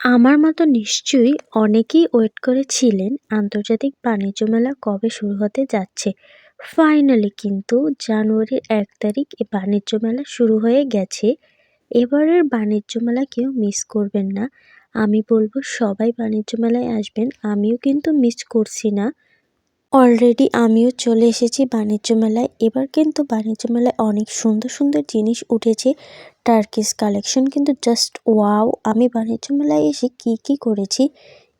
আমার মতো নিশ্চয়ই অনেকেই ওয়েট করেছিলেন আন্তর্জাতিক বাণিজ্য মেলা কবে শুরু হতে যাচ্ছে। ফাইনালি কিন্তু জানুয়ারির এক তারিখ এ বাণিজ্য মেলা শুরু হয়ে গেছে। এবারের বাণিজ্য মেলা কেউ মিস করবেন না। আমি বলব সবাই বাণিজ্য মেলায় আসবেন, আমিও কিন্তু মিস করছি না। অলরেডি আমিও চলে এসেছি বাণিজ্য মেলায়। এবার কিন্তু বাণিজ্য মেলায় অনেক সুন্দর সুন্দর জিনিস উঠেছে। টার্কিস কালেকশন কিন্তু জাস্ট ওয়াও আমি বাণিজ্য মেলায় এসে কি কি করেছি,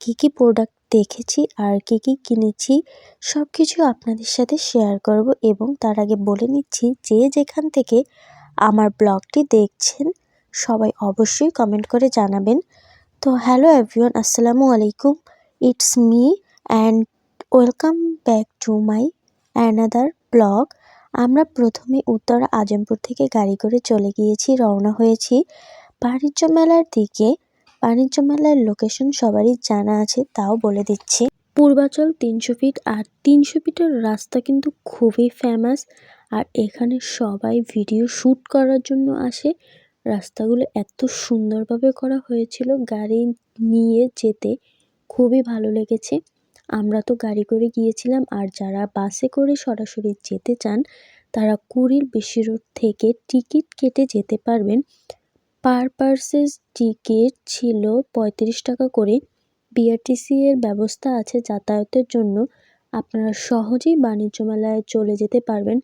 কি কি প্রোডাক্ট দেখেছি আর কি কি কিনেছি সব কিছু আপনাদের সাথে শেয়ার করব এবং তার আগে বলে নিচ্ছি যে যেখান থেকে আমার ব্লগটি দেখছেন, সবাই অবশ্যই কমেন্ট করে জানাবেন। তো হ্যালো এভরিওয়ান আসসালামু আলাইকুম। It's me and welcome back to my another blog আমরা প্রথমে উত্তর আজমপুর থেকে গাড়ি করে চলে গিয়েছি, রওনা হয়েছি বাণিজ্য মেলার দিকে। বাণিজ্য মেলার লোকেশন সবারই জানা আছে, তাও বলে দিচ্ছি। পূর্বাচল তিনশো ফিট আর তিনশো ফিটের রাস্তা কিন্তু খুবই ফেমাস আর এখানে সবাই ভিডিও শ্যুট করার জন্য আসে। রাস্তাগুলো এত সুন্দরভাবে করা হয়েছিল, গাড়ি নিয়ে যেতে খুবই ভালো লেগেছে। আমরা তো গাড়ি করে গিয়েছিলাম আর যারা বাসে করে সরাসরি যেতে চান, তারা কুড়ির বেশি রোড থেকে টিকিট কেটে যেতে পারবেন। পার পার্সেস টিকিট ছিল পঁয়ত্রিশ টাকা করে। বিআরটিসি এর ব্যবস্থা আছে যাতায়াতের জন্য। আপনারা সহজেই বাণিজ্য মেলায় চলে যেতে পারবেন।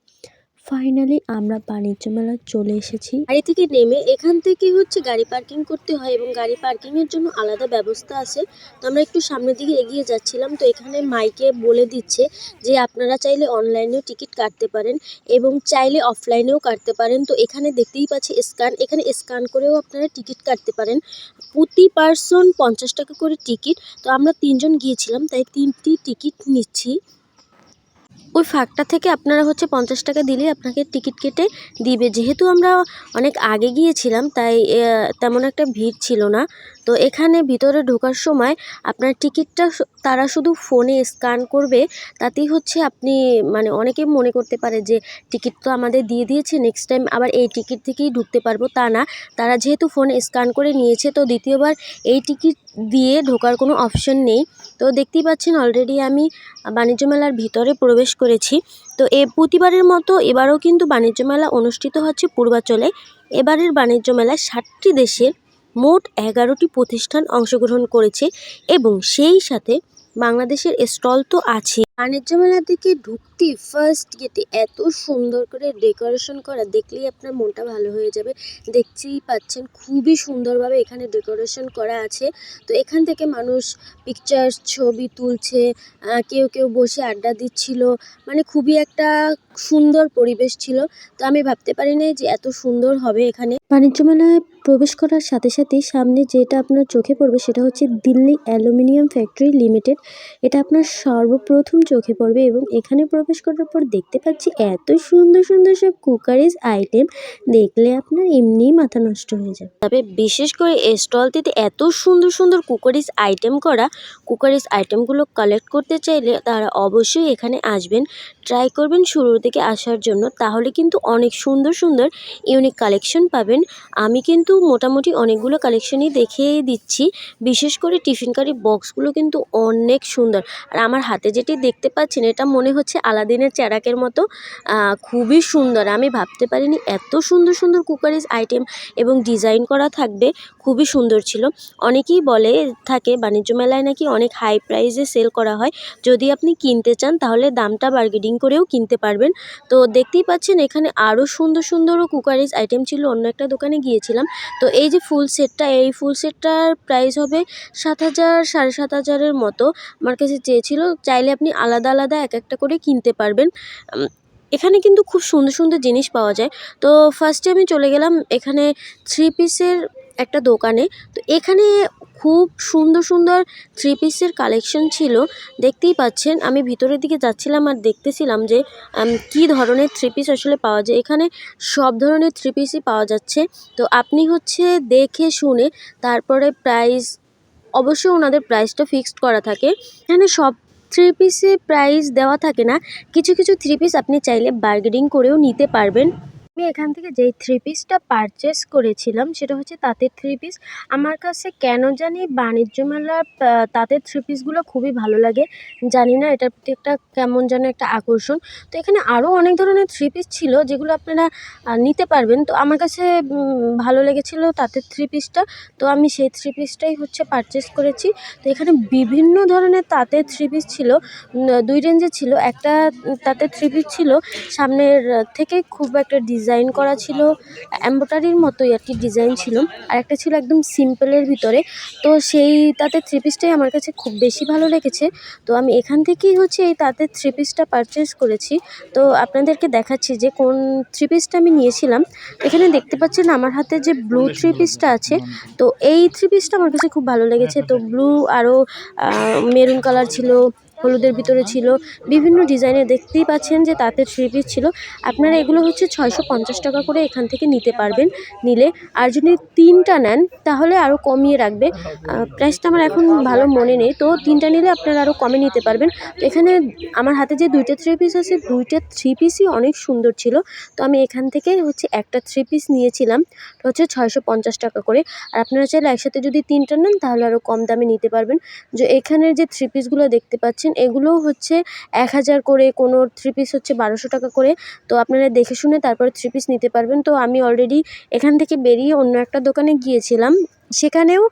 ফাইনালি আমরা বাণিজ্য মেলা চলে এসেছি। গাড়ি থেকে নেমে এখান থেকে হচ্ছে গাড়ি পার্কিং করতে হয় এবং গাড়ি পার্কিং এর জন্য আলাদা ব্যবস্থা আছে। তো আমরা একটু সামনের দিকে এগিয়ে যাচ্ছিলাম। তো এখানে মাইকে বলে দিচ্ছে যে আপনারা চাইলে অনলাইনেও টিকিট কাটতে পারেন এবং চাইলে অফলাইনেও কাটতে পারেন। তো এখানে দেখতেই পাচ্ছি স্ক্যান এখানে স্ক্যান করেও আপনারা টিকিট কাটতে পারেন। প্রতি পার্সন পঞ্চাশ টাকা করে টিকিট তো আমরা তিনজন গিয়েছিলাম, তাই তিনটি টিকিট নিচ্ছি। ওই ফাঁকটা থেকে আপনারা হচ্ছে পঞ্চাশ টাকা দিলেই আপনাকে টিকিট কেটে দিবে। যেহেতু আমরা অনেক আগে গিয়েছিলাম, তাই তেমন একটা ভিড় ছিল না। তো এখানে ভিতরে ঢোকার সময় আপনার টিকিটটা তারা শুধু ফোনে স্ক্যান করবে, তাতেই হচ্ছে আপনি মানে অনেকে মনে করতে পারে যে টিকিট তো আমাদের দিয়ে দিয়েছে নেক্সট টাইম আবার এই টিকিট থেকেই ঢুকতে পারব, তা না। তারা যেহেতু ফোনে স্ক্যান করে নিয়েছে, তো দ্বিতীয়বার এই টিকিট দিয়ে ঢোকার কোনো অপশন নেই। তো দেখতেই পাচ্ছেন অলরেডি আমি বাণিজ্য মেলার ভিতরে প্রবেশ করেছি। তো এ প্রতিবারের মতো এবারও কিন্তু বাণিজ্য মেলা অনুষ্ঠিত হচ্ছে পূর্বাচলে। এবারের বাণিজ্য মেলায় ষাটটি দেশের মোট এগারোটি প্রতিষ্ঠান অংশগ্রহণ করেছে এবং সেই সাথে বাংলাদেশের স্টল তো আছে বাণিজ্য মেলার দিকে ঢুকতেই ফার্স্ট গেটে এত সুন্দর করে ডেকোরেশন করা, দেখলেই আপনার মনটা ভালো হয়ে যাবে। দেখতেই পাচ্ছেন, খুবই সুন্দরভাবে এখানে ডেকোরেশন করা আছে। তো এখান থেকে মানুষ পিকচার ছবি তুলছে কেউ কেউ বসে আড্ডা দিচ্ছিল। মানে খুবই একটা সুন্দর পরিবেশ ছিল। তো আমি ভাবতে পারি নাই যে এত সুন্দর হবে এখানে। বাণিজ্য মেলায় প্রবেশ করার সাথে সাথেই সামনে যেটা আপনার চোখে পড়বে সেটা হচ্ছে দিল্লি অ্যালুমিনিয়াম ফ্যাক্টরি লিমিটেড। এটা আপনার সর্বপ্রথম চোখে পড়বে এবং এখানে প্রবেশ করার পর দেখতে পাচ্ছি এত সুন্দর সুন্দর সব কুকারিজ আইটেম। দেখলে আপনার এমনিই মাথা নষ্ট হয়ে যাবে। তবে বিশেষ করে এই স্টলটিতে এত সুন্দর সুন্দর কুকারিজ আইটেম করা, কুকারিজ আইটেমগুলো কালেক্ট করতে চাইলে তারা অবশ্যই এখানে আসবেন, ট্রাই করবেন শুরুর দিকে আসার জন্য। তাহলে কিন্তু অনেক সুন্দর সুন্দর ইউনিক কালেকশন পাবেন। আমি কিন্তু মোটামুটি অনেকগুলো কালেকশনই দেখিয়ে দিচ্ছি। বিশেষ করে টিফিন কারি বক্সগুলো কিন্তু অনেক সুন্দর। আর আমার হাতে যেটি দেখতে পাচ্ছেন, এটা মনে হচ্ছে আলাদিনের চেরাকের মতো খুবই সুন্দর। আমি ভাবতে পারিনি এত সুন্দর সুন্দর কুকারিজ আইটেম এবং ডিজাইন করা থাকবে, খুবই সুন্দর ছিল। অনেকেই বলে থাকে, বাণিজ্য মেলায় নাকি অনেক হাই প্রাইসে সেল করা হয়। যদি আপনি কিনতে চান, তাহলে দামটা বার্গেনিং করেও কিনতে পারবেন। তো দেখতেই পাচ্ছেন, এখানে আরও সুন্দর সুন্দরও কুকারিজ আইটেম ছিল। অন্য একটা দোকানে গিয়েছিলাম। তো এই যে ফুল সেটটা, এই ফুল সেটটার প্রাইস হবে সাত হাজার, সাড়ে সাত হাজারের মতো। আমার কাছে চেয়েছিল, চাইলে আপনি আলাদা আলাদা এক একটা করে কিনতে পারবেন। এখানে কিন্তু খুব সুন্দর সুন্দর জিনিস পাওয়া যায়। তো ফার্স্টে আমি চলে গেলাম এখানে থ্রি পিসের একটা দোকানে। তো এখানে খুব সুন্দর সুন্দর থ্রি পিসের কালেকশন ছিল। দেখতেই পাচ্ছেন, আমি ভিতরের দিকে যাচ্ছিলাম আর দেখতেছিলাম যে কি ধরনের থ্রি পিস আসলে পাওয়া যায়। এখানে সব ধরনের থ্রি পিসই পাওয়া যাচ্ছে। তো আপনি হচ্ছে দেখে শুনে তারপরে প্রাইস অবশ্যই ওনাদের প্রাইসটা ফিক্সড করা থাকে। এখানে সব থ্রি পিসে প্রাইস দেওয়া থাকে না। কিছু কিছু থ্রি পিস আপনি চাইলে বার্গেনিং করেও নিতে পারবেন। আমি এখান থেকে যেই থ্রি পিসটা পারচেস করেছিলাম, সেটা হচ্ছে তাঁতের থ্রি পিস আমার কাছে কেন জানি বাণিজ্য মেলার তাঁতের থ্রি পিসগুলো খুবই ভালো লাগে। জানি না এটার প্রতি একটা কেমন যেন একটা আকর্ষণ। তো এখানে আরও অনেক ধরনের থ্রি পিস ছিল, যেগুলো আপনারা নিতে পারবেন। তো আমার কাছে ভালো লেগেছিল তাঁতের থ্রি পিসটা তো আমি সেই থ্রি পিসটাই হচ্ছে পারচেস করেছি। তো এখানে বিভিন্ন ধরনের তাঁতের থ্রি পিস ছিল। দুই রেঞ্জে ছিল। একটা তাঁতের থ্রি পিস ছিল, সামনের থেকে খুব একটা ডিজাইন করা ছিল, এম্ব্রয়ডারির মতোই আর কি ডিজাইন ছিল। আর একটা ছিল একদম সিম্পলের ভিতরে। তো সেই তাঁতের থ্রি পিসটাই আমার কাছে খুব বেশি ভালো লেগেছে। তো আমি এখান থেকেই হচ্ছে এই তাঁতের থ্রি পিসটা পারচেস করেছি। তো আপনাদেরকে দেখাচ্ছি যে কোন থ্রি পিসটা আমি নিয়েছিলাম। এখানে দেখতে পাচ্ছেন আমার হাতে যে ব্লু থ্রি পিসটা আছে। তো এই থ্রি পিসটা আমার কাছে খুব ভালো লেগেছে। তো ব্লু আরও মেরুন কালার ছিল হলুদের ভিতরে ছিল, বিভিন্ন ডিজাইনের দেখতেই পাচ্ছেন যে তাঁতের থ্রি পিস ছিল। আপনারা এগুলো হচ্ছে ছয়শো পঞ্চাশ টাকা করে এখান থেকে নিতে পারবেন, নিলে। আর যদি তিনটা নেন, তাহলে আরও কমিয়ে রাখবে। প্রাইসটা আমার এখন ভালো মনে নেই। তো তিনটা নিলে আপনারা আরও কমে নিতে পারবেন। এখানে আমার হাতে যে দুইটা থ্রি পিস আছে, দুইটা থ্রি পিসই অনেক সুন্দর ছিল। তো আমি এখান থেকে হচ্ছে একটা থ্রি পিস নিয়েছিলাম। হচ্ছে ছয়শো পঞ্চাশ টাকা করে। আর আপনারা চাইলে একসাথে যদি তিনটা নেন, তাহলে আরও কম দামে নিতে পারবেন। যে এখানের যে থ্রি পিসগুলো দেখতে পাচ্ছেন, এগুলোও হচ্ছে এক হাজার করে, কোনো থ্রি পিস হচ্ছে বারোশো টাকা করে। তো আপনারা দেখে শুনে তারপরে থ্রি পিস নিতে পারবেন। তো আমি অলরেডি এখান থেকে বেরিয়ে অন্য একটা দোকানে গিয়েছিলাম। সেখানেও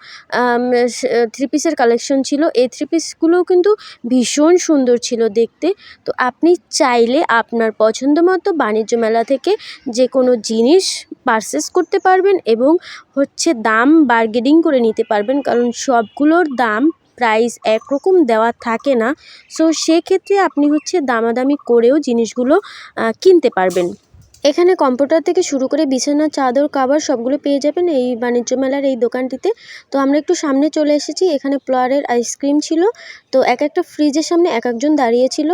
থ্রি পিসের কালেকশন ছিল। এই থ্রি পিসগুলোও কিন্তু ভীষণ সুন্দর ছিল দেখতে। তো আপনি চাইলে আপনার পছন্দ মতো বাণিজ্য মেলা থেকে যে কোনো জিনিস পারচেস করতে পারবেন এবং হচ্ছে দাম বার্গেনিং করে নিতে পারবেন। কারণ সবগুলোর দাম প্রাইস একরকম দেওয়া থাকে না। সো সেক্ষেত্রে আপনি হচ্ছে দামাদামি করেও জিনিসগুলো কিনতে পারবেন। এখানে কম্পিউটার থেকে শুরু করে বিছানার চাদর কাভার সবগুলো পেয়ে যাবেন এই বাণিজ্য মেলার এই দোকানটিতে। তো আমরা একটু সামনে চলে এসেছি, এখানে প্লোয়ারের আইসক্রিম ছিল। তো এক একটা ফ্রিজের সামনে এক একজন দাঁড়িয়ে ছিল।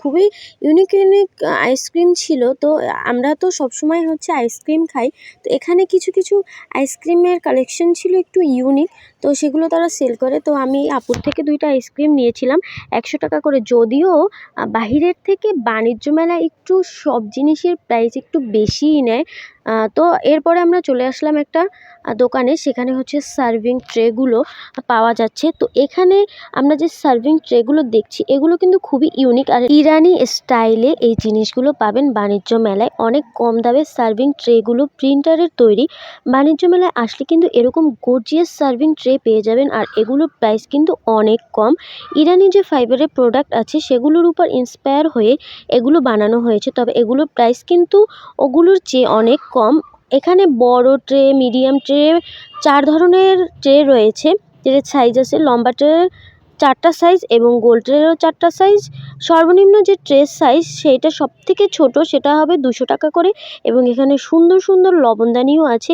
খুবই ইউনিক ইউনিক আইসক্রিম ছিল। তো আমরা তো সবসময় হচ্ছে আইসক্রিম খাই। তো এখানে কিছু কিছু আইসক্রিমের কালেকশন ছিল একটু ইউনিক তো সেগুলো তারা সেল করে। তো আমি আপুর থেকে দুইটা আইসক্রিম নিয়েছিলাম। একশো টাকা করে। যদিও বাহিরের থেকে বাণিজ্য মেলা একটু সব জিনিসের প্রাইস একটু বেশিই নেয়। তো এরপরে আমরা চলে আসলাম একটা দোকানে। সেখানে হচ্ছে সার্ভিং ট্রেগুলো পাওয়া যাচ্ছে। তো এখানে আমরা যে সার্ভিং ট্রেগুলো দেখছি, এগুলো কিন্তু খুবই ইউনিক আর ইরানি স্টাইলে এই জিনিসগুলো পাবেন বাণিজ্য মেলায়। অনেক কম দামে সার্ভিং ট্রেগুলো প্রিন্টারের তৈরি। বাণিজ্য মেলায় আসলে কিন্তু এরকম গর্জিয়াস সার্ভিং ট্রে পেয়ে যাবেন আর এগুলোর প্রাইস কিন্তু অনেক কম। ইরানি যে ফাইবারের প্রোডাক্ট আছে, সেগুলোর উপর ইন্সপায়ার হয়ে এগুলো বানানো হয়েছে। তবে এগুলোর প্রাইস কিন্তু ওগুলোর চেয়ে অনেক কম। এখানে বড় ট্রে, মিডিয়াম ট্রে, চার ধরনের ট্রে রয়েছে। ট্রের সাইজ আছে লম্বা ট্রের চারটা সাইজ এবং গোল ট্রেরও চারটা সাইজ সর্বনিম্ন যে ট্রের সাইজ সেইটা সব থেকে ছোটো, সেটা হবে দুশো টাকা করে এবং এখানে সুন্দর সুন্দর লবণদানিও আছে।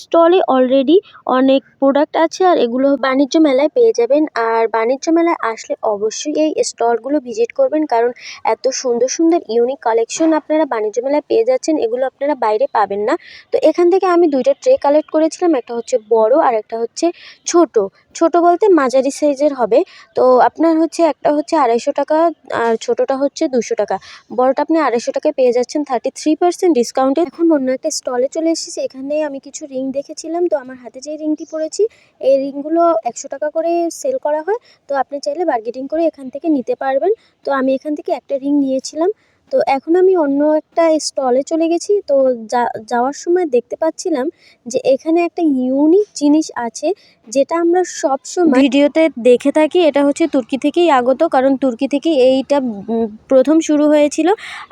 স্টলে অলরেডি অনেক প্রোডাক্ট আছে আর এগুলো বাণিজ্য মেলায় পেয়ে যাবেন। আর বাণিজ্য মেলায় আসলে অবশ্যই এই স্টলগুলো ভিজিট করবেন কারণ এত সুন্দর সুন্দর ইউনিক কালেকশন আপনারা বাণিজ্য মেলায় পেয়ে যাচ্ছেন, এগুলো আপনারা বাইরে পাবেন না। তো এখান থেকে আমি দুইটা ট্রে কালেক্ট করেছিলাম, একটা হচ্ছে বড় আর একটা হচ্ছে ছোট। ছোট বলতে মাঝারি সাইজের হবে। তো আপনার হচ্ছে একটা হচ্ছে আড়াইশো টাকা, আর ছোটোটা হচ্ছে দুশো টাকা। বড়টা আপনি আড়াইশো টাকায় পেয়ে যাচ্ছেন থার্টি থ্রি পার্সেন্ট ডিসকাউন্টে এখন অন্য একটা স্টলে চলে এসেছি, এখানে আমি কিছু রিং দেখেছিলাম। তো আমার হাতে যে রিংটি পরেছি, এই রিংগুলো একশো টাকা করে সেল করা হয়। তো আপনি চাইলে বার্গেটিং করে এখান থেকে নিতে পারবেন। তো আমি এখান থেকে একটা রিং নিয়েছিলাম। তো এখন আমি অন্য একটা স্টলে চলে গেছি। তো যা, যাওয়ার সময় দেখতে পাচ্ছিলাম যে এখানে একটা ইউনিক জিনিস আছে যেটা আমরা সব সময় ভিডিওতে দেখে থাকি, এটা হচ্ছে তুর্কি থেকেই আগত, কারণ তুর্কি থেকে এইটা প্রথম শুরু হয়েছিল।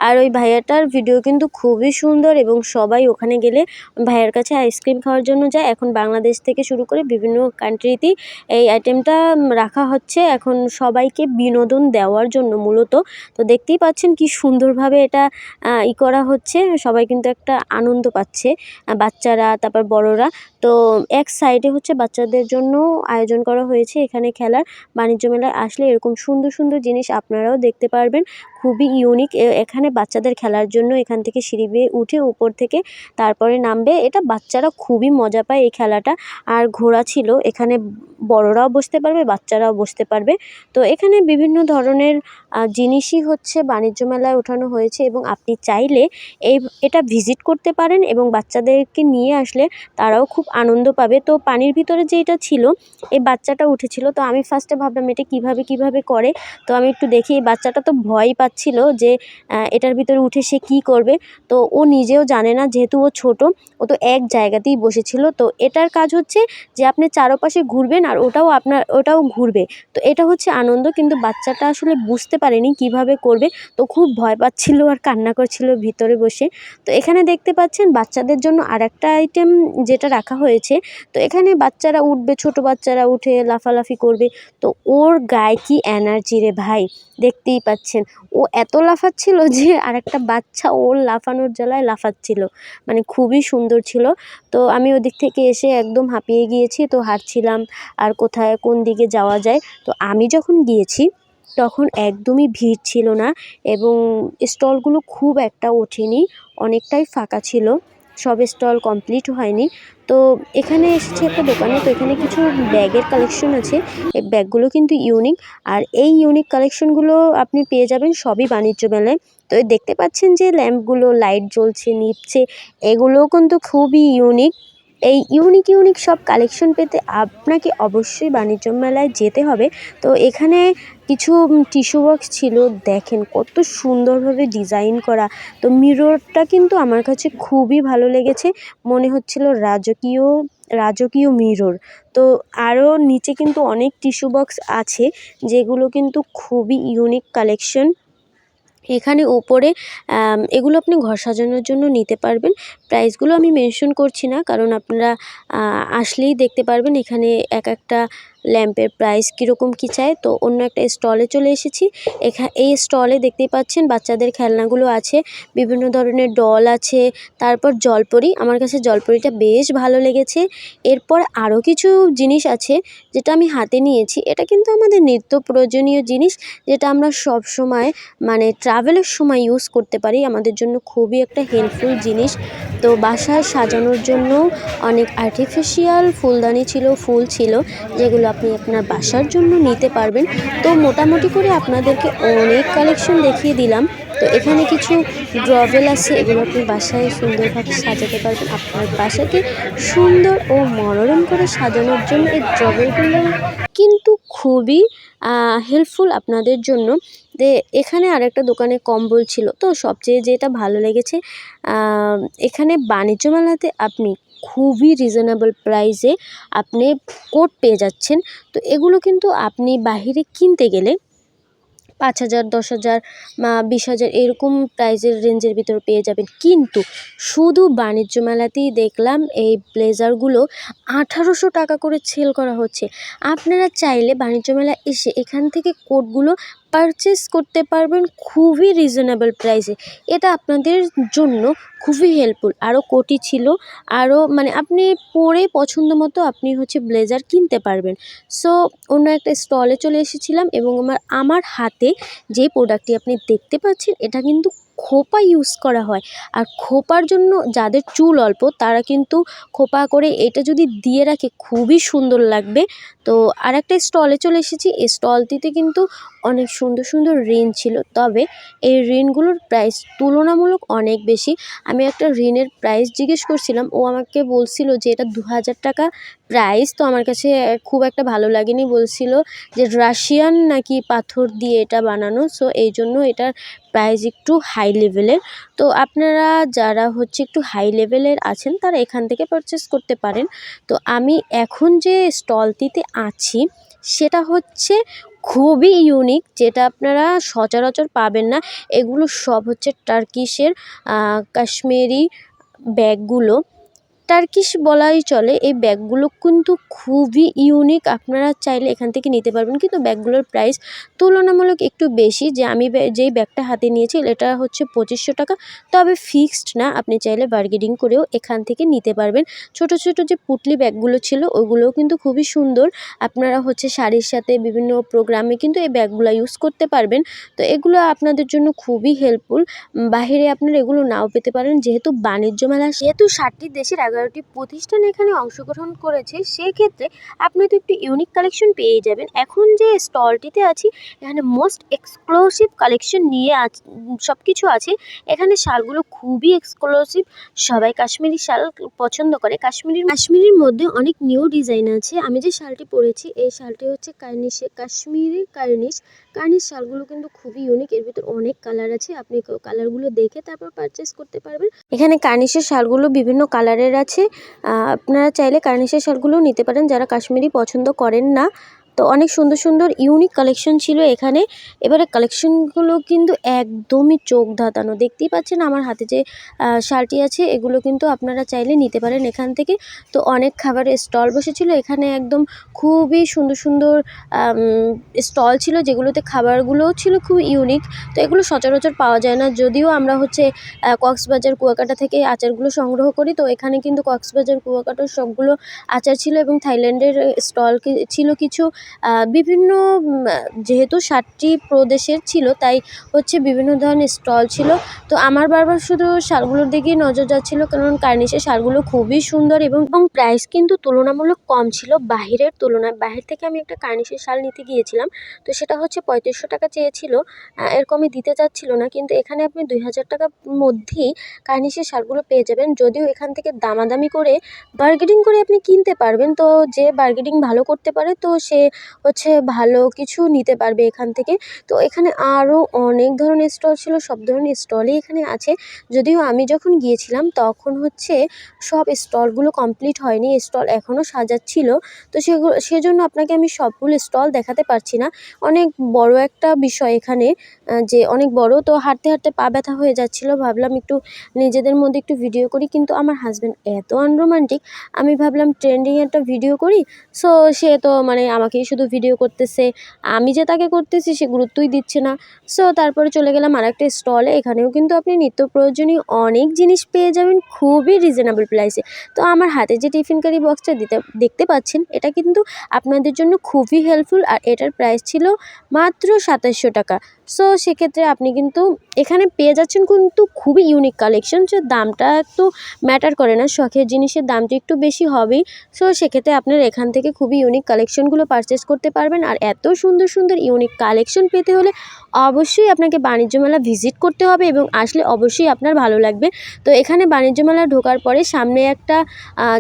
আর ওই ভাইয়াটার ভিডিও কিন্তু খুবই সুন্দর এবং সবাই ওখানে গেলে ভাইয়ার কাছে আইসক্রিম খাওয়ার জন্য যায়। এখন বাংলাদেশ থেকে শুরু করে বিভিন্ন কান্ট্রিতেই এই আইটেমটা রাখা হচ্ছে। এখন সবাইকে বিনোদন দেওয়ার জন্য মূলত। তো দেখতেই পাচ্ছেন কি সুন্দরভাবে এটা ই করা হচ্ছে। সবাই কিন্তু একটা আনন্দ পাচ্ছে বাচ্চারা, তারপর বড়রা। তো এক সাইডে হচ্ছে বাচ্চাদের জন্য আয়োজন করা হয়েছে এখানে খেলার, বাণিজ্য মেলায় আসলে এরকম সুন্দর সুন্দর জিনিস আপনারাও দেখতে পারবেন। খুবই ইউনিক এখানে বাচ্চাদের খেলার জন্য এখান থেকে সিঁড়ি বেয়ে উঠে উপর থেকে তারপরে নামবে। এটা বাচ্চারা খুবই মজা পায় এই খেলাটা। আর ঘোড়া ছিল, এখানে বড়রাও বসতে পারবে, বাচ্চারাও বসতে পারবে। তো এখানে বিভিন্ন ধরনের জিনিসই হচ্ছে বাণিজ্য মেলায় ওঠানো হয়েছে এবং আপনি চাইলে এই, এটা ভিজিট করতে পারেন এবং বাচ্চাদেরকে নিয়ে আসলে তারাও খুব আনন্দ পাবে। তো পানির ভিতরে যে এটা ছিল, এই বাচ্চাটা উঠেছিল। তো আমি ফার্স্টে ভাবলাম এটা কীভাবে কীভাবে করে? তো আমি একটু দেখি, এই বাচ্চাটা তো ভয় পাচ্ছিল যে এটার ভিতরে উঠে সে কী করবে। তো ও নিজেও জানে না, যেহেতু ও ছোট, ও তো এক জায়গাতেই বসেছিল। তো এটার কাজ হচ্ছে যে, আপনি চারপাশে ঘুরবেন আর ওটাও আপনার, ওটাও ঘুরবে। তো এটা হচ্ছে আনন্দ, কিন্তু বাচ্চাটা আসলে বুঝতে পারেনি কীভাবে করবে। তো খুব ভয় পাচ্ছিল আর কান্না করছিল ভিতরে বসে। তো এখানে দেখতে পাচ্ছেন, বাচ্চাদের জন্য আর একটা আইটেম যেটা রাখা হয়েছে। তো এখানে বাচ্চারা উঠবে, ছোট বাচ্চারা উঠে লাফালাফি করবে। তো ওর গায়ে কি এনার্জি রে ভাই? দেখতেই পাচ্ছেন। ও এত লাফাচ্ছিল যে আরেকটা বাচ্চা ওর লাফানোর জ্বালায় লাফাচ্ছিল। মানে খুবই সুন্দর ছিল। তো আমি ওদিক থেকে এসে একদম হাঁপিয়ে গিয়েছি, তো হাঁটছিলাম আর কোথায় কোন দিকে যাওয়া যায়। তো আমি যখন গিয়েছি, তখন একদমই ভিড় ছিল না এবং স্টলগুলো খুব একটা ওঠেনি, অনেকটাই ফাঁকা ছিল। সব স্টল কমপ্লিট হয়নি। তো এখানে এসেছি একটা দোকানে, তো এখানে কিছু ব্যাগের কালেকশন আছে। এই ব্যাগগুলো কিন্তু ইউনিক। আর এই ইউনিক কালেকশনগুলো আপনি পেয়ে যাবেন সবই বাণিজ্য মেলায়। তো দেখতে পাচ্ছেন যে ল্যাম্পগুলো, লাইট জ্বলছে নিচ্ছে এগুলোও কিন্তু খুবই ইউনিক। এই ইউনিক ইউনিক সব কালেকশন পেতে আপনাকে অবশ্যই বাণিজ্য মেলায় যেতে হবে। তো এখানে কিছু টিস্যু বক্স ছিল, দেখেন কত সুন্দরভাবে ডিজাইন করা। তো মিররটা কিন্তু আমার কাছে খুবই ভালো লেগেছে। মনে হচ্ছিল রাজকীয় রাজকীয় মিরর তো আরও নিচে কিন্তু অনেক টিস্যু বক্স আছে, যেগুলো কিন্তু খুবই ইউনিক কালেকশন এখানে ওপরে এগুলো আপনি ঘর সাজানোর জন্য নিতে পারবেন। প্রাইসগুলো আমি মেনশন করছি না, কারণ আপনারা আসলেই দেখতে পারবেন এখানে এক একটা ল্যাম্পের প্রাইস কীরকম কী চায়। তো অন্য একটা স্টলে চলে এসেছি। এখা, এই স্টলে দেখতেই পাচ্ছেন বাচ্চাদের খেলনাগুলো আছে, বিভিন্ন ধরনের ডল আছে, তারপর জলপরি। আমার কাছে জলপরিটা বেশ ভালো লেগেছে। এরপর আরও কিছু জিনিস আছে যেটা আমি হাতে নিয়েছি। এটা কিন্তু আমাদের নিত্য প্রয়োজনীয় জিনিস, যেটা আমরা সব সময় মানে ট্রাভেলের সময় ইউজ করতে পারি। আমাদের জন্য খুবই একটা হেল্পফুল জিনিস। তো বাসায় সাজানোর জন্য অনেক আর্টিফিশিয়াল ফুলদানি ছিল, ফুল ছিল, যেগুলো আপনি আপনার বাসার জন্য নিতে পারবেন। তো মোটামুটি করে আপনাদেরকে অনেক কালেকশন দেখিয়ে দিলাম। তো এখানে কিছু ড্রবেল আছে, এগুলো আপনি বাসায় সুন্দরভাবে সাজাতে পারবেন। আপনার বাসাকে সুন্দর ও মনোরম করে সাজানোর জন্য এই ড্রবেলগুলো কিন্তু খুবই হেল্পফুল আপনাদের জন্য। যে এখানে আরেকটা দোকানে কম্বল ছিল। তো সবচেয়ে যেটা ভালো লেগেছে এখানে বাণিজ্য মেলাতে আপনি খুবই রিজনেবল প্রাইসে আপনি কোট পেয়ে যাচ্ছেন। তো এগুলো কিন্তু আপনি বাহিরে কিনতে গেলে পাঁচ হাজার, দশ হাজার বা বিশ হাজার এরকম প্রাইজের রেঞ্জের ভিতর পেয়ে যাবেন। কিন্তু শুধু বাণিজ্য মেলাতেই দেখলাম এই ব্লেজারগুলো আঠারোশো টাকা করে সেল করা হচ্ছে। আপনারা চাইলে বাণিজ্য মেলা এসে এখান থেকে কোটগুলো পারচেস করতে পারবেন খুবই রিজনেবল প্রাইসে এটা আপনাদের জন্য খুবই হেল্পফুল আরও কোটি ছিল আরও মানে আপনি পরে পছন্দ মতো আপনি হচ্ছে ব্লেজার কিনতে পারবেন। সো অন্য একটা স্টলে চলে এসেছিলাম এবং আমার আমার হাতে যে প্রোডাক্টটি আপনি দেখতে পাচ্ছেন, এটা কিন্তু খোপা ইউজ করা হয়। আর খোপার জন্য যাদের চুল অল্প, তারা কিন্তু খোপা করে এটা যদি দিয়ে রাখে, খুবই সুন্দর লাগবে। তো আর একটা স্টলে চলে এসেছি। এই স্টলটিতে কিন্তু অনেক সুন্দর সুন্দর ঋণ ছিল। তবে এই ঋণগুলোর প্রাইস তুলনামূলক অনেক বেশি। আমি একটা ঋণের প্রাইস জিজ্ঞেস করছিলাম। ও আমাকে বলছিল যে, এটা দু হাজার টাকা প্রাইস তো আমার কাছে খুব একটা ভালো লাগেনি। বলছিল যে রাশিয়ান নাকি পাথর দিয়ে এটা বানানো সো এই জন্য এটার প্রাইস একটু হাই লেভেলের তো আপনারা যারা হচ্ছে একটু হাই লেভেলের আছেন, তারা এখান থেকে পারচেস করতে পারেন। তো আমি এখন যে স্টলটিতে আছি, সেটা হচ্ছে খুবই ইউনিক যেটা আপনারা সচরাচর পাবেন না। এগুলো সব হচ্ছে টার্কিশের কাশ্মীরি ব্যাগগুলো। টার্কিশ বলাই চলে, এই ব্যাগগুলো কিন্তু খুবই ইউনিক আপনারা চাইলে এখান থেকে নিতে পারবেন, কিন্তু ব্যাগগুলোর প্রাইস তুলনামূলক একটু বেশি। যে আমি যেই ব্যাগটা হাতে নিয়েছি, এটা হচ্ছে পঁচিশশো টাকা। তবে ফিক্সড না, আপনি চাইলে বার্গেনিং করেও এখান থেকে নিতে পারবেন। ছোট ছোট যে পুটলি ব্যাগগুলো ছিল, ওগুলোও কিন্তু খুবই সুন্দর। আপনারা হচ্ছে শাড়ির সাথে বিভিন্ন প্রোগ্রামে কিন্তু এই ব্যাগগুলো ইউজ করতে পারবেন। তো এগুলো আপনাদের জন্য খুবই হেল্পফুল বাহিরে আপনারা এগুলো নাও পেতে পারেন, যেহেতু বাণিজ্য মেলা, যেহেতু ষাটটি দেশের এগারো এগারোটি প্রতিষ্ঠান এখানে অংশগ্রহণ করেছে, সেক্ষেত্রে আপনি তো একটু ইউনিক কালেকশন পেয়ে যাবেন। এখন যে স্টলটিতে আছি, এখানে মোস্ট এক্সক্লুসিভ কালেকশন নিয়ে সব কিছু আছে। এখানে শালগুলো খুবই এক্সক্লুসিভ সবাই কাশ্মীরি শাল পছন্দ করে। কাশ্মীরির কাশ্মীরির মধ্যে অনেক নিউ ডিজাইন আছে। আমি যে শালটি পরেছি, এই শালটি হচ্ছে কার্নিশে, কাশ্মীরি কার্নিশ। কার্নিশ শালগুলো কিন্তু খুবই ইউনিক এর ভিতর অনেক কালার আছে। আপনি কালারগুলো দেখে তারপর পারচেস করতে পারবেন। এখানে কার্নিশের শালগুলো বিভিন্ন কালারের আছে। আহ, আপনারা চাইলে কার্নিশের শালগুলোও নিতে পারেন যারা কাশ্মীরি পছন্দ করেন না। তো অনেক সুন্দর সুন্দর ইউনিক কালেকশন ছিল এখানে। এবারে কালেকশনগুলো কিন্তু একদমই চোখ ধাঁধানো। দেখতেই পাচ্ছেন আমার হাতে যে শালটি আছে, এগুলো কিন্তু আপনারা চাইলে নিতে পারেন এখান থেকে। তো অনেক খাবারের স্টল বসেছিল, এখানে একদম খুবই সুন্দর সুন্দর স্টল ছিল যেগুলোতে খাবারগুলোও ছিল খুব ইউনিক তো এগুলো সচরাচর পাওয়া যায় না। যদিও আমরা হচ্ছে কক্সবাজার কুয়াকাটা থেকে আচারগুলো সংগ্রহ করি, তো এখানে কিন্তু কক্সবাজার কুয়াকাটার সবগুলো আচার ছিল এবং থাইল্যান্ডের স্টল ছিল কিছু। বিভিন্ন যেহেতু সাতটি প্রদেশের ছিল, তাই হচ্ছে বিভিন্ন ধরনের স্টল ছিল। তো আমার বারবার শুধু শালগুলোর দিকেই নজর যাচ্ছিল, কারণ কার্নিশের শালগুলো খুবই সুন্দর এবং প্রাইস কিন্তু তুলনামূলক কম ছিল। বাহিরের তুলনায়, বাহির থেকে আমি একটা কার্নিশের শাল নিতে গিয়েছিলাম, তো সেটা হচ্ছে পঁয়ত্রিশশো টাকা চেয়েছিল। এরকমই দিতে চাচ্ছিল না, কিন্তু এখানে আপনি দুই হাজার টাকার মধ্যেই কার্নিশের শালগুলো পেয়ে যাবেন। যদিও এখান থেকে দামাদামি করে বার্গেনিং করে আপনি কিনতে পারবেন, তো যে বার্গেনিং ভালো করতে পারে, তো সে হচ্ছে ভালো কিছু নিতে পারবে এখান থেকে। তো এখানে আরও অনেক ধরনের স্টল ছিল, সব ধরনের স্টলই এখানে আছে। যদিও আমি যখন গিয়েছিলাম তখন হচ্ছে সব স্টলগুলো কমপ্লিট হয়নি স্টল এখনও সাজাচ্ছিল। তো সেগুলো সেজন্য আপনাকে আমি সবগুলো স্টল দেখাতে পারছি না। অনেক বড় একটা বিষয় এখানে যে অনেক বড় তো হাঁটতে হাঁটতে পা ব্যথা হয়ে যাচ্ছিল। ভাবলাম একটু নিজেদের মধ্যে একটু ভিডিও করি, কিন্তু আমার হাজব্যান্ড এত আনরোমান্টিক আমি ভাবলাম ট্রেন্ডিং একটা ভিডিও করি। সো সে তো মানে আমাকেই শুধু ভিডিও করতেছে, আমি যে তাকে করতেছি সে গুরুত্বই দিচ্ছে না। সো তারপরে চলে গেলাম আরেকটা স্টলে এখানেও কিন্তু আপনি নিত্য প্রয়োজনীয় অনেক জিনিস পেয়ে যাবেন, খুবই রিজনেবল প্রাইসে তো আমার হাতে যে টিফিন কারি বক্সটা দিতে, দেখতে পাচ্ছেন, এটা কিন্তু আপনাদের জন্য খুবই হেল্পফুল আর এটার প্রাইস ছিল মাত্র সাতাশশো টাকা। সো সেক্ষেত্রে আপনি কিন্তু এখানে পেয়ে যাচ্ছেন কিন্তু খুবই ইউনিক কালেকশন যে দামটা একটু ম্যাটার করে না, শখের জিনিসের দামটা একটু বেশি হবেই। সো সেক্ষেত্রে আপনার এখান থেকে খুবই ইউনিক কালেকশনগুলো পারচেস করতে পারবেন। আর এত সুন্দর সুন্দর ইউনিক কালেকশন পেতে হলে অবশ্যই আপনাকে বাণিজ্য মেলা ভিজিট করতে হবে এবং আসলে অবশ্যই আপনার ভালো লাগবে। তো এখানে বাণিজ্য মেলা ঢোকার পরে সামনে একটা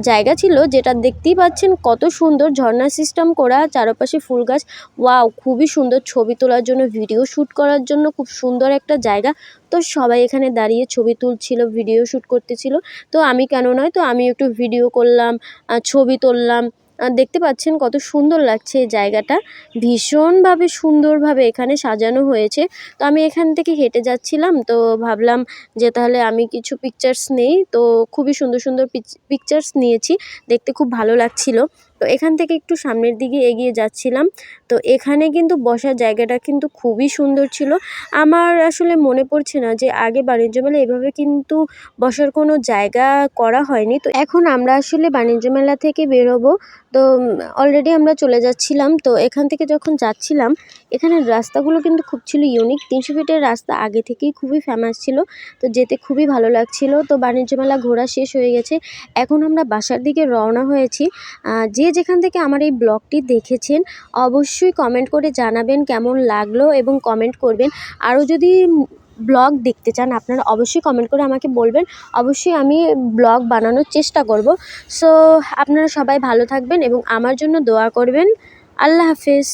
জায়গা ছিল যেটা দেখতেই পাচ্ছেন কত সুন্দর ঝর্ণা সিস্টেম করা, চারপাশে ফুল গাছ। ওয়াও খুবই সুন্দর ছবি তোলার জন্য ভিডিও শ্যুট করার জন্য খুব সুন্দর একটা জায়গা। তো সবাই এখানে দাঁড়িয়ে ছবি তুলছিল ভিডিও শ্যুট করতেছিল। তো আমি কেন নয়, তো আমি একটু ভিডিও করলাম ছবি তুললাম। দেখতে পাচ্ছেন কত সুন্দর লাগছে এই জায়গাটা। ভীষণভাবে সুন্দরভাবে এখানে সাজানো হয়েছে। তো আমি এখান থেকে হেঁটে যাচ্ছিলাম, তো ভাবলাম যে তাহলে আমি কিছু পিকচার্স নেই। তো খুবই সুন্দর সুন্দর পিকচার্স নিয়েছি। দেখতে খুব ভালো লাগছিল। তো এখান থেকে একটু সামনের দিকে এগিয়ে যাচ্ছিলাম। তো এখানে কিন্তু বসার জায়গাটা কিন্তু খুবই সুন্দর ছিল। আমার আসলে মনে পড়ছে না যে আগে বাণিজ্য মেলা এভাবে কিন্তু বসার কোনো জায়গা করা হয়নি। তো এখন আমরা আসলে বাণিজ্য মেলা থেকে বেরোবো। তো অলরেডি আমরা চলে যাচ্ছিলাম। তো এখান থেকে যখন যাচ্ছিলাম এখানের রাস্তাগুলো কিন্তু খুব ছিল ইউনিক তিনশো ফিটের রাস্তা আগে থেকেই খুবই ফেমাস ছিল। তো যেতে খুবই ভালো লাগছিল। তো বাণিজ্য মেলা ঘোরা শেষ হয়ে গেছে। এখন আমরা বাসার দিকে রওনা হয়েছি। যে যেখান থেকে আমার এই ব্লগটি দেখেছেন, অবশ্যই কমেন্ট করে জানাবেন কেমন লাগল এবং কমেন্ট করবেন। আরও যদি ব্লগ দেখতে চান, আপনারা অবশ্যই কমেন্ট করে আমাকে বলবেন। অবশ্যই আমি ব্লগ বানানোর চেষ্টা করব। সো আপনারা সবাই ভালো থাকবেন এবং আমার জন্য দোয়া করবেন। আল্লাহ হাফিজ।